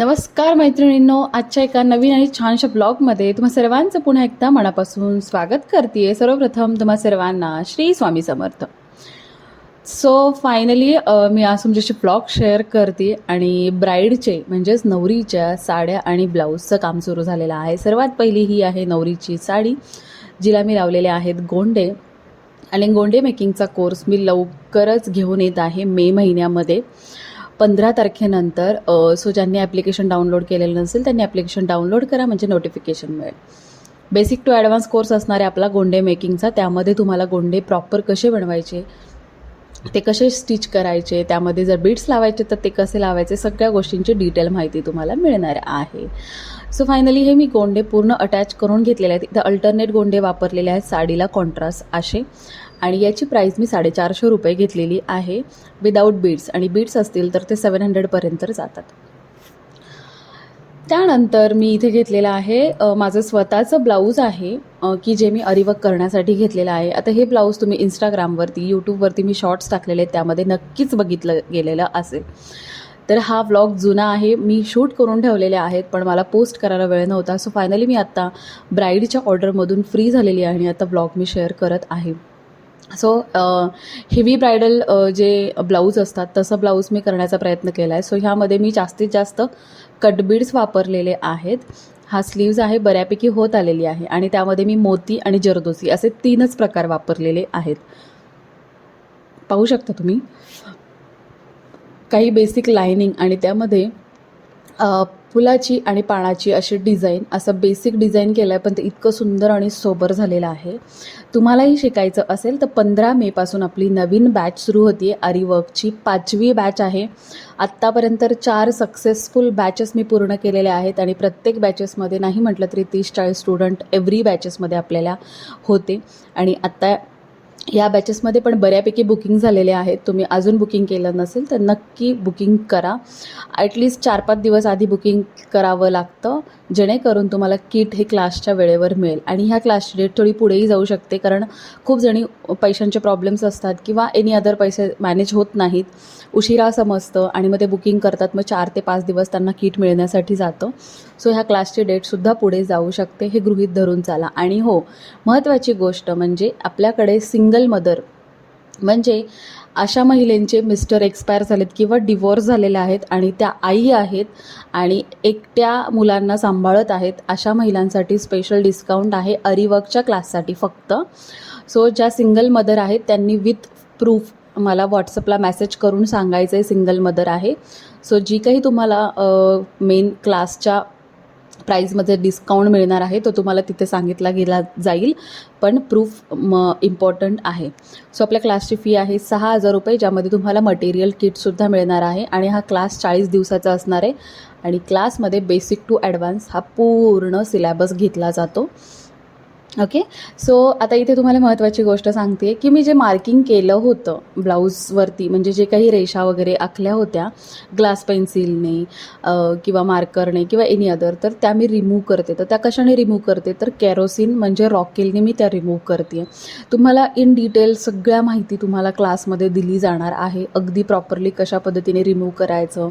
नमस्कार मैत्रिणींनो आजच्या एका नवीन आणि छानशा ब्लॉगमध्ये तुम्हा सर्वांचं पुन्हा एकदा मनापासून स्वागत करते सर्वप्रथम तुम्हा सर्वांना श्री स्वामी समर्थ. सो फायनली मी आज तुमच्याशी ब्लॉग शेअर करते आणि ब्राईडचे म्हणजेच नवरीच्या साड्या आणि ब्लाऊजचं काम सुरू झालेलं आहे. सर्वात पहिली ही आहे नवरीची साडी जिला मी लावलेले आहेत गोंडे. आणि गोंडे मेकिंगचा कोर्स मी लवकरच घेऊन येत आहे मे महिन्यामध्ये. पंधरा तारखेनंतर सो ज्यांनी ॲप्लिकेशन डाउनलोड केलेलं नसेल त्यांनी ॲप्लिकेशन डाउनलोड करा म्हणजे नोटिफिकेशन मिळेल. बेसिक टू ॲडव्हान्स कोर्स असणार आहे आपला गोंडे मेकिंगचा त्यामध्ये तुम्हाला गोंडे प्रॉपर कसे बनवायचे ते कसे स्टिच करायचे त्यामध्ये जर बीड्स लावायचे तर ते कसे लावायचे सगळ्या गोष्टींची डिटेल माहिती तुम्हाला मिळणार आहे. सो फायनली हे मी गोंडे पूर्ण अटॅच करून घेतलेले आहेत. इथं अल्टरनेट गोंडे वापरलेले आहेत साडीला कॉन्ट्रास्ट असे. आणि याची प्राईस मी साडेचारशे रुपये घेतलेली आहे. विदाऊट बीड्स आणि बीड्स असतील तर ते सेवन हंड्रेडपर्यंत जातात. त्यानंतर मी इथे घेतलेलं आहे माझं स्वतःचं ब्लाऊज आहे की जे मी अरिवर्क करण्यासाठी घेतलेलं आहे. आता हे ब्लाऊज तुम्ही इंस्टाग्रामवरती यूट्यूबवरती मी शॉर्ट्स टाकलेले आहेत त्यामध्ये नक्कीच बघितलं गेलेलं असेल. तर हा व्लॉग जुना आहे मी शूट करून ठेवलेले आहेत पण मला पोस्ट करायला वेळ नव्हता. सो फायनली मी आत्ता ब्राईडच्या ऑर्डरमधून फ्री झालेली आहे आणि आता ब्लॉग मी शेअर करत आहे. सो हेवी ब्रायडल जे ब्लाऊज असतात तसं ब्लाऊज मी करण्याचा प्रयत्न केला आहे सो ह्यामध्ये मी जास्तीत जास्त कटबीड्स वापरलेले आहेत. हा स्लीव्ज आहे बऱ्यापैकी होत आलेली आहे. आणि त्यामध्ये मी मोती आणि जरदोसी असे तीनच प्रकार वापरलेले आहेत. पाहू शकता तुम्ही? काही बेसिक लायनिंग आणि त्यामध्ये फुलाची आणि पानाची अशी डिझाईन असं बेसिक डिझाईन केलं आहे पण ते इतकं सुंदर आणि सोबर झालेलं आहे. तुम्हालाही शिकायचं असेल तर पंधरा मेपासून आपली नवीन बॅच सुरू होती. आहे आरीवर्कची पाचवी बॅच आहे. आत्तापर्यंत चार सक्सेसफुल बॅचेस मी पूर्ण केलेल्या आहेत आणि प्रत्येक बॅचेसमध्ये नाही म्हटलं तरी तीस चाळीस स्टुडंट एव्हरी बॅचेसमध्ये आपल्याला होते. आणि आत्ता या बॅचेसमध्ये पण बऱ्यापैकी बुकिंग झालेले आहेत. तुम्ही अजून बुकिंग केलं नसेल तर नक्की बुकिंग करा. ॲटलिस्ट चार पाच दिवस आधी बुकिंग करावं लागतं. जेणेकरून तुम्हाला किट हे क्लासच्या वेळेवर मिळेल. आणि ह्या क्लासची डेट थोडी पुढेही जाऊ शकते कारण खूप जणी पैशांचे प्रॉब्लेम्स असतात किंवा एनी अदर पैसे मॅनेज होत नाहीत. उशिरा समजतं आणि मग ते बुकिंग करतात मग चार ते पाच दिवस त्यांना किट मिळण्यासाठी जातं. सो ह्या क्लासची डेटसुद्धा पुढे जाऊ शकते हे गृहीत धरून चाला. आणि हो महत्त्वाची गोष्ट म्हणजे आपल्याकडे सिंगल मदर म्हणजे अशा महिलेंचे मिस्टर एक्सपायर झालेत किंवा डिवोर्स झालेले आहेत आणि त्या आई आहेत आणि एकट्या मुलांना सांभाळत आहेत अशा महिलांसाठी स्पेशल डिस्काउंट आहे अरिवर्कच्या क्लाससाठी फक्त. सो ज्या सिंगल मदर आहेत त्यांनी विथ प्रूफ मला व्हॉट्सअपला मेसेज करून सांगायचं आहे सिंगल मदर आहे. सो जी काही तुम्हाला मेन क्लासच्या प्राईजमध्ये डिस्काउंट मिळणार आहे तो तुम्हाला तिथे सांगितला गेला जाईल. पण प्रूफ म इम्पॉर्टंट आहे. सो आपल्या क्लासची फी आहे सहा हजार रुपये ज्यामध्ये तुम्हाला मटेरियल किटसुद्धा मिळणार आहे. आणि हा क्लास चाळीस दिवसाचा असणार आहे. आणि क्लासमध्ये बेसिक टू ॲडव्हान्स हा पूर्ण सिलॅबस घेतला जातो. ओके सो आता इथे तुम्हाला महत्त्वाची गोष्ट सांगते की मी जे मार्किंग केलं होतं ब्लाऊजवरती म्हणजे जे काही रेषा वगैरे आखल्या होत्या ग्लास पेन्सिलने किंवा मार्करने किंवा एनी अदर तर त्या मी रिमूव्ह करते. तर त्या कशाने रिमूव्ह करते? तर कॅरोसिन म्हणजे रॉकेलने मी त्या रिमूव्ह करते तुम्हाला इन डिटेल सगळ्या माहिती तुम्हाला क्लासमध्ये दिली जाणार आहे. अगदी प्रॉपरली कशा पद्धतीने रिमूव्ह करायचं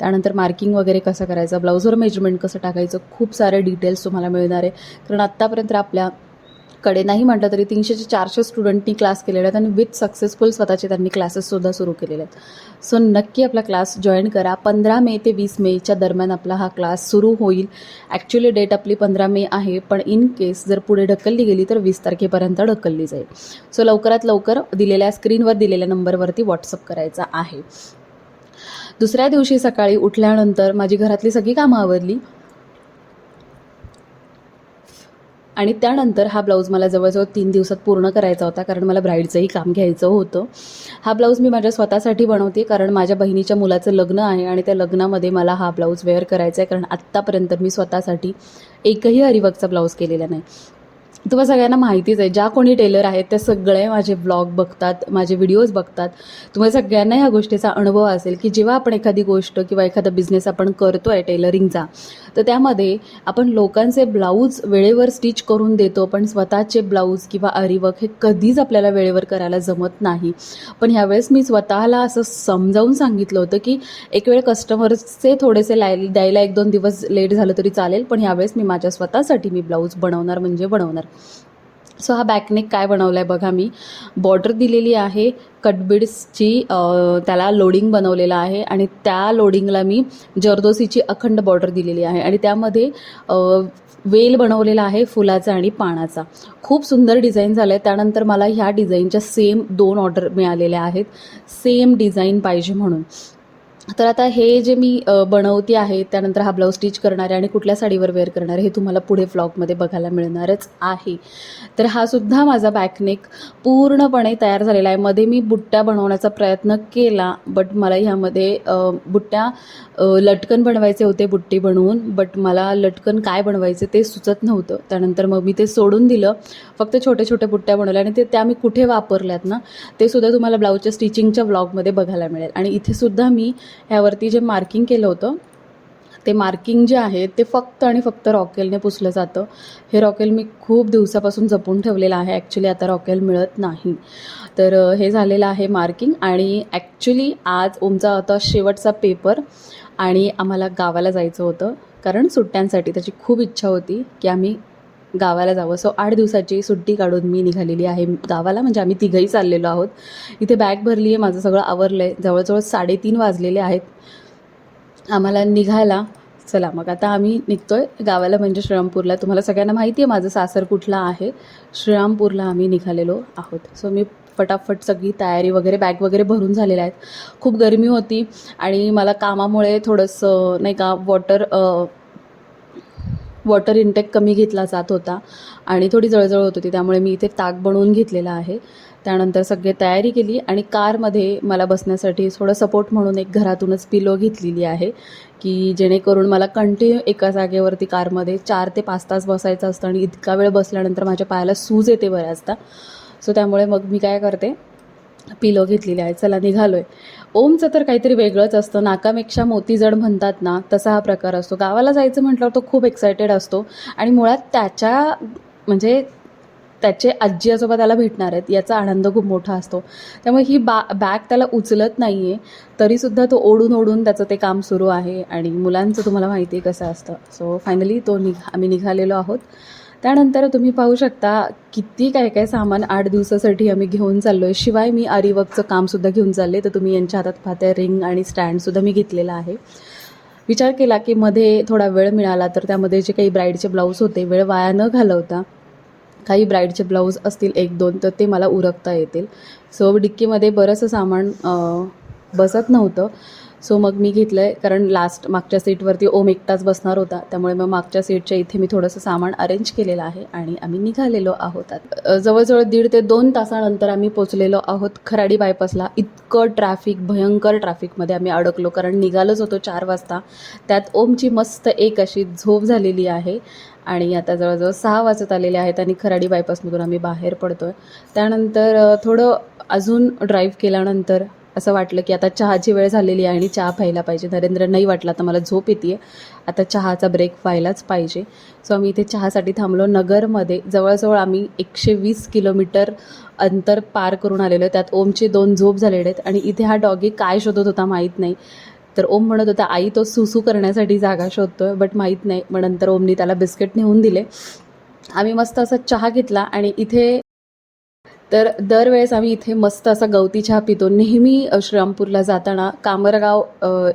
त्यानंतर मार्किंग वगैरे कसं करायचं ब्लाऊजवर मेजरमेंट कसं टाकायचं खूप सारे डिटेल्स तुम्हाला मिळणार आहे. कारण आत्तापर्यंत आपल्याकडे नाही म्हटलं तरी तीनशे ते चारशे स्टुडंटनी क्लास केलेले आहेत आणि विथ सक्सेसफुल स्वतःचे त्यांनी क्लासेससुद्धा सुरू केलेले आहेत. सो नक्की आपला क्लास जॉईन करा. पंधरा मे ते वीस मेच्या दरम्यान आपला हा क्लास सुरू होईल. ॲक्च्युली डेट आपली पंधरा मे आहे पण इन केस जर पुढे ढकलली गेली तर वीस तारखेपर्यंत ढकलली जाईल. सो लवकरात लवकर दिलेल्या स्क्रीनवर दिलेल्या नंबरवरती व्हॉट्सअप करायचा आहे. दुसऱ्या दिवशी सकाळी उठल्यानंतर माझी घरातली सगळी कामं आवरली. आणि त्यानंतर हा ब्लाऊज मला जवळजवळ तीन दिवसात पूर्ण करायचा होता कारण मला ब्राईडचंही काम घ्यायचं होतं. हा ब्लाऊज मी माझ्या स्वतःसाठी बनवते कारण माझ्या बहिणीच्या मुलाचं लग्न आहे आणि त्या लग्नामध्ये मला हा ब्लाऊज वेअर करायचा आहे कारण आत्तापर्यंत मी स्वतःसाठी एकही हरिवर्कचा ब्लाऊज केलेला नाही. तुम्हाला सगळ्यांना माहितीच आहे ज्या कोणी टेलर आहेत त्या सगळे माझे ब्लॉग बघतात माझे व्हिडिओज बघतात. तुम्हाला सगळ्यांना ह्या गोष्टीचा अनुभव असेल की जेव्हा आपण एखादी गोष्ट किंवा एखादा बिझनेस आपण करतो आहे टेलरिंगचा तर त्यामध्ये आपण लोकांचे ब्लाऊज वेळेवर स्टिच करून देतो पण स्वतःचे ब्लाऊज किंवा अरिवर्क हे कधीच आपल्याला वेळेवर करायला जमत नाही. पण ह्यावेळेस मी स्वतःला असं समजावून सांगितलं होतं की एक वेळ कस्टमर्सचे थोडेसे लाय द्यायला एक दोन दिवस लेट झालं तरी चालेल पण ह्यावेळेस मी माझ्या स्वतःसाठी मी ब्लाऊज बनवणार म्हणजे बनवणार. सो हा बॅकनेक काय बनवला आहे बघा मी. बॉर्डर दिलेली आहे कटबिड्सची त्याला लोडिंग बनवलेलं आहे आणि त्या लोडिंगला मी जर्दोसीची अखंड बॉर्डर दिलेली आहे आणि त्यामध्ये वेल बनवलेला आहे फुलाचा आणि पानाचा. खूप सुंदर डिझाईन झालं आहे त्यानंतर मला ह्या डिझाईनच्या सेम दोन ऑर्डर मिळालेल्या आहेत. सेम डिझाईन पाहिजे म्हणून. तर आता हे जे मी बनवते आहे त्यानंतर हा ब्लाऊज स्टिच करणार आहे आणि कुठल्या साडीवर वेअर करणार आहे हे तुम्हाला पुढे फ्लॉगमध्ये बघायला मिळणारच आहे. तर हा सुद्धा माझा बॅकनेक पूर्णपणे तयार झालेला आहे. मध्ये मी बुट्ट्या बनवण्याचा प्रयत्न केला बट मला ह्यामध्ये बुट्ट्या लटकन बनवायचे होते बुट्टी बनवून बट मला लटकन काय बनवायचे ते सुचत नव्हतं. त्यानंतर मग मी ते सोडून दिलं. फक्त छोटे छोटे बुट्ट्या बनवल्या आणि ते त्या मी कुठे वापरल्यात ना ते सुद्धा तुम्हाला ब्लाऊजच्या स्टिचिंगच्या व्लॉगमध्ये बघायला मिळेल. आणि इथे सुद्धा मी ह्यावरती जे मार्किंग केलं होतं ते मार्किंग जे आहे ते फक्त आणि फक्त रॉकेलने पुसलं जातं. हे रॉकेल मी खूप दिवसापासून जपून ठेवलेलं आहे. ॲक्च्युली आता रॉकेल मिळत नाही. तर हे झालेलं आहे मार्किंग आणि ॲक्च्युली आज ओमचा होता शेवटचा पेपर आणि आम्हाला गावाला जायचं होतं. कारण सुट्ट्यांसाठी त्याची खूप इच्छा होती की आम्ही गावाला जावं. सो आठ दिवसाची सुट्टी काढून मी निघालेली आहे गावाला. म्हणजे आम्ही तिघंही चाललेलो आहोत. इथे बॅग भरली आहे माझं सगळं आवरलं आहे जवळजवळ साडेतीन वाजलेले आहेत. आम्हाला निघायला. चला मग आता आम्ही निघतोय गावाला म्हणजे श्रीरामपूरला. तुम्हाला सगळ्यांना माहिती आहे माझं सासर कुठला आहे. श्रीरामपूरला आम्ही निघालेलो आहोत. सो मी फटाफट सगळी तयारी वगैरे बॅग वगैरे भरून झालेल्या आहेत. खूप गरमी होती आणि मला कामामुळे थोडंसं नाही का वॉटर वॉटर इंटेक कमी घेतला जात होता आणि थोडी जळजळ होत होती त्यामुळे मी इथे ताक बनवून घेतलेला आहे. त्यानंतर सगळी तयारी केली आणि कारमध्ये मला बसण्यासाठी थोडं सपोर्ट म्हणून एक घरातूनच पिलो घेतलेली आहे की जेणेकरून मला कंटिन्यू एका जागेवरती कारमध्ये चार ते पाच तास बसायचं असतं आणि इतका वेळ बसल्यानंतर माझ्या पायाला सूज येते बऱ्याचदा. सो त्यामुळे मग मी काय करते पिलो घेतलेली आहे चला निघालो आहे ओमचं तर काहीतरी वेगळंच असतं नाकापेक्षा मोतीजड म्हणतात ना तसा हा प्रकार असतो. गावाला जायचं म्हटल्यावर तो खूप एक्सायटेड असतो आणि मुळात त्याच्या म्हणजे त्याचे आजी आजोबा त्याला भेटणार आहेत याचा आनंद खूप मोठा असतो. त्यामुळे ही बा बॅग त्याला उचलत नाही आहे तरीसुद्धा तो ओढून ओढून त्याचं ते काम सुरू आहे आणि मुलांचं तुम्हाला माहिती आहे कसं असतं. सो फायनली तो निघा आम्ही निघालेलो आहोत. त्यानंतर तुम्ही पाहू शकता किती काय काय सामान आठ दिवसासाठी आम्ही घेऊन चाललो आहे शिवाय मी आरीवर्कचं कामसुद्धा घेऊन चालले तर तुम्ही यांच्या हातात पाहत्या रिंग आणि स्टँडसुद्धा मी घेतलेला आहे. विचार केला की मध्ये थोडा वेळ मिळाला तर त्यामध्ये जे काही ब्राईडचे ब्लाऊज होते वेळ वाया न घालवता काही ब्राईडचे ब्लाऊज असतील एक दोन तर ते मला उरकता येतील. सो डिक्कीमध्ये बरंचसं सामान बसत नव्हतं. सो मग मी घेतलं आहे कारण लास्ट मागच्या सीटवरती ओम एकटाच बसणार होता. त्यामुळे मग मागच्या सीटच्या इथे मी थोडंसं सामान अरेंज केलेलं आहे आणि आम्ही निघालेलो आहोत जवळजवळ दीड ते दोन तासानंतर आम्ही पोचलेलो आहोत खराडी बायपासला इतकं ट्रॅफिक भयंकर ट्रॅफिकमध्ये आम्ही अडकलो कारण निघालोच होतो चार वाजता. त्यात ओमची मस्त एक अशी झोप झालेली आहे आणि आता जवळजवळ सहा वाजत आलेले आहेत आणि खराडी बायपासमधून आम्ही बाहेर पडतो आहे त्यानंतर थोडं अजून ड्राईव्ह केल्यानंतर असं वाटलं की आता चहाची वेळ झालेली आहे आणि चहा प्यायला पाहिजे. नरेंद्र नाही वाटला तर मला झोप येते आता चहाचा ब्रेक व्हायलाच पाहिजे. सो आम्ही इथे चहासाठी थांबलो. नगरमध्ये जवळजवळ आम्ही एकशे वीस किलोमीटर अंतर पार करून आलेलो आहे. त्यात ओमचे दोन झोप झालेले आहेत आणि इथे हा डॉगी काय शोधत होता माहीत नाही. तर ओम म्हणत होता आई तो सुसू करण्यासाठी जागा शोधतोय. बट माहीत नाही. मग नंतर ओमनी त्याला बिस्किट नेऊन दिले. आम्ही मस्त असा चहा घेतला आणि इथे तर दरवेळेस आम्ही इथे मस्त असा गवती चहा पितो. नेहमी श्रीरामपूरला जाताना कामरगाव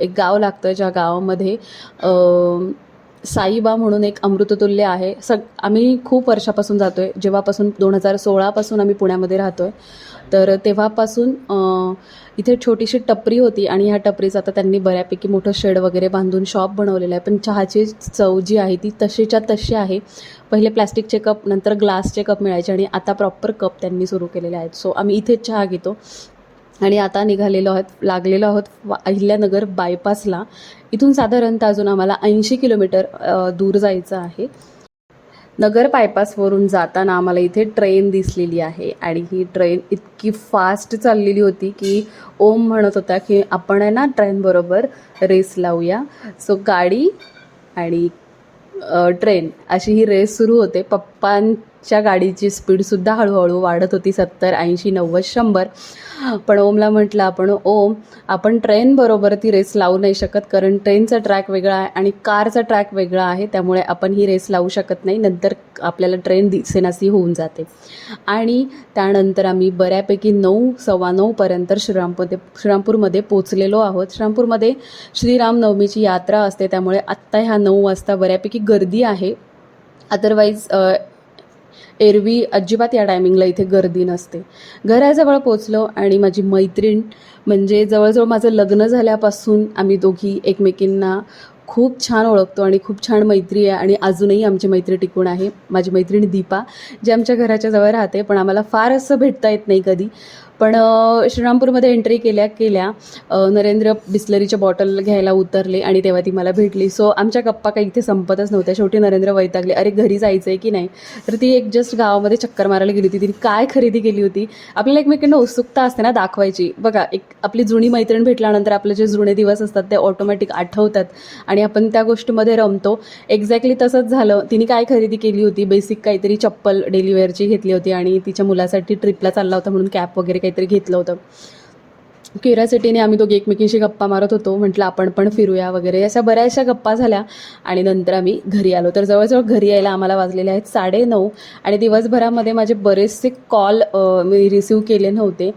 एक गाव लागतं ज्या गावामध्ये साईबा म्हणून एक अमृततुल्य आहे. सग आम्ही खूप वर्षापासून जातो आहे जेव्हापासून दोन हजार सोळापासून आम्ही पुण्यामध्ये राहतो आहे तर तेव्हापासून इथे छोटीशी टपरी होती आणि ह्या टपरीचं आता त्यांनी बऱ्यापैकी मोठं शेड वगैरे बांधून शॉप बनवलेलं आहे. पण चहाची चव जी आहे ती तशीच्या तशी आहे. पहिले प्लॅस्टिकचे कप नंतर ग्लासचे कप मिळायचे आणि आता प्रॉपर कप त्यांनी सुरू केलेले आहेत. सो आम्ही इथेच चहा घेतो. आणि आता निघालेलो आहोत लागलेलो आहोत अहिल्यानगर बायपासला इथून साधारणतः अजून आम्हाला ऐंशी किलोमीटर दूर जायचं आहे. नगर बायपासवरून जाताना आम्हाला इथे ट्रेन दिसलेली आहे. आणि ही ट्रेन इतकी फास्ट चाललेली होती की ओम म्हणत होता की आपण आहे ना ट्रेनबरोबर रेस लावूया. सो गाडी आणि ट्रेन अशी ही रेस सुरू होते. पप्पां च्या गाडीची स्पीडसुद्धा हळूहळू वाढत होती. सत्तर ऐंशी नव्वद शंभर. पण ओमला म्हटलं आपण ओम आपण ट्रेनबरोबर ती रेस लावू नाही शकत. कारण ट्रेनचा ट्रॅक वेगळा आहे आणि कारचा ट्रॅक वेगळा आहे. त्यामुळे आपण ही रेस लावू शकत नाही. नंतर आपल्याला ट्रेन दिसेनासी होऊन जाते. आणि त्यानंतर आम्ही बऱ्यापैकी नऊ सव्वा नऊपर्यंत श्रीरामपूर श्रीरामपूरमध्ये पोचलेलो आहोत. श्रीरामपूरमध्ये श्रीरामनवमीची यात्रा असते. त्यामुळे आत्ता ह्या नऊ वाजता बऱ्यापैकी गर्दी आहे. अदरवाईज एरवी अजिबात या टायमिंगला इथे गर्दी नसते. घराजवळ पोचलो आणि माझी मैत्रीण म्हणजे जवळजवळ माझं लग्न झाल्यापासून आम्ही दोघी एकमेकींना खूप छान ओळखतो आणि खूप छान मैत्री आहे आणि अजूनही आमची मैत्री टिकून आहे. माझी मैत्रीण दीपा जी आमच्या घराच्या जवळ राहते पण आम्हाला फार असं भेटता येत नाही कधी. पण श्रीरामपूरमध्ये एंट्री केल्या केल्या नरेंद्र बिस्लरीच्या बॉटल घ्यायला उतरले आणि तेव्हा ती मला भेटली. सो आमच्या गप्पा काही इथे संपतच नव्हत्या. शेवटी नरेंद्र वैतागले. अरे घरी जायचं आहे की नाही? तर ती एक जस्ट गावामध्ये चक्कर मारायला गेली होती. तिने काय खरेदी केली होती? आपल्याला एकमेकांना उत्सुकता असते ना दाखवायची. बघा एक आपली जुनी मैत्रीण भेटल्यानंतर आपले जे जुने दिवस असतात ते ऑटोमॅटिक आठवतात. आणि आपण त्या गोष्टीमध्ये रमतो. एक्झॅक्टली तसंच झालं. तिने काय खरेदी केली होती? बेसिक काहीतरी चप्पल डेलीवेअरची घेतली होती आणि तिच्या मुलासाठी ट्रिपला चालला होता म्हणून कॅप वगैरे काहीतरी घेतलं होतं. क्युरियासिटीने आम्ही दोघे एकमेकींशी गप्पा मारत होतो. म्हटलं आपण पण फिरूया वगैरे. अशा बऱ्याचशा गप्पा झाल्या आणि नंतर आम्ही घरी आलो. तर जवळजवळ घरी यायला आम्हाला वाजलेले आहेत साडे नऊ आणि दिवसभरामध्ये माझे बरेचसे कॉल मी रिसीव केले नव्हते.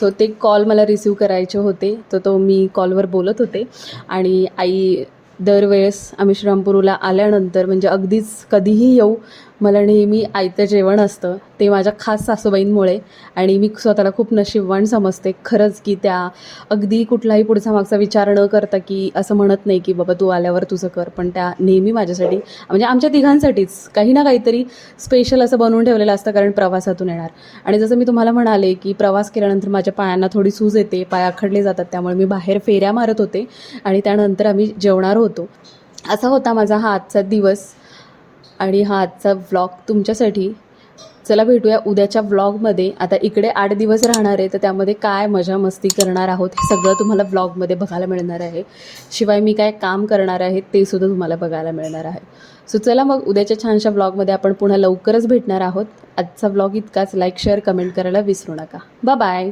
सो ते कॉल मला रिसीव करायचे होते. तर तो मी कॉलवर बोलत होते. आणि आई दरवेळेस आम्ही श्रीरामपूरला आल्यानंतर म्हणजे अगदीच कधीही येऊ मला नेहमी आयतं जेवण असतं ते माझ्या खास सासूबाईंमुळे. आणि मी स्वतःला खूप नशीबवान समजते. खरंच की त्या अगदी कुठलाही पुढचा मागचा विचार न करता की असं म्हणत नाही की बाबा तू आल्यावर तुझं कर. पण त्या नेहमी माझ्यासाठी म्हणजे आमच्या तिघांसाठीच काही ना काहीतरी स्पेशल असं बनवून ठेवलेलं असतं कारण प्रवासातून येणार. आणि जसं मी तुम्हाला म्हणाले की प्रवास केल्यानंतर माझ्या पायांना थोडी सूज येते पाय आखडले जातात त्यामुळे मी बाहेर फेऱ्या मारत होते. आणि त्यानंतर आम्ही जेवणार होतो. असा होता माझा हा आजचा दिवस. आणि हा आजचा व्लॉग तुमच्यासाठी. चला भेटूया उद्याच्या व्लॉगमध्ये आता इकडे आठ दिवस राहणार आहे तर त्यामध्ये काय मजा मस्ती करणार आहोत हे सगळं तुम्हाला व्लॉगमध्ये बघायला मिळणार आहे. शिवाय मी काय काम करणार आहे ते सुद्धा तुम्हाला बघायला मिळणार आहे. सो चला मग उद्याच्या छानशा व्लॉगमध्ये आपण पुन्हा लवकरच भेटणार आहोत. आजचा व्लॉग इतकाच. लाईक शेअर कमेंट करायला विसरू नका. बाय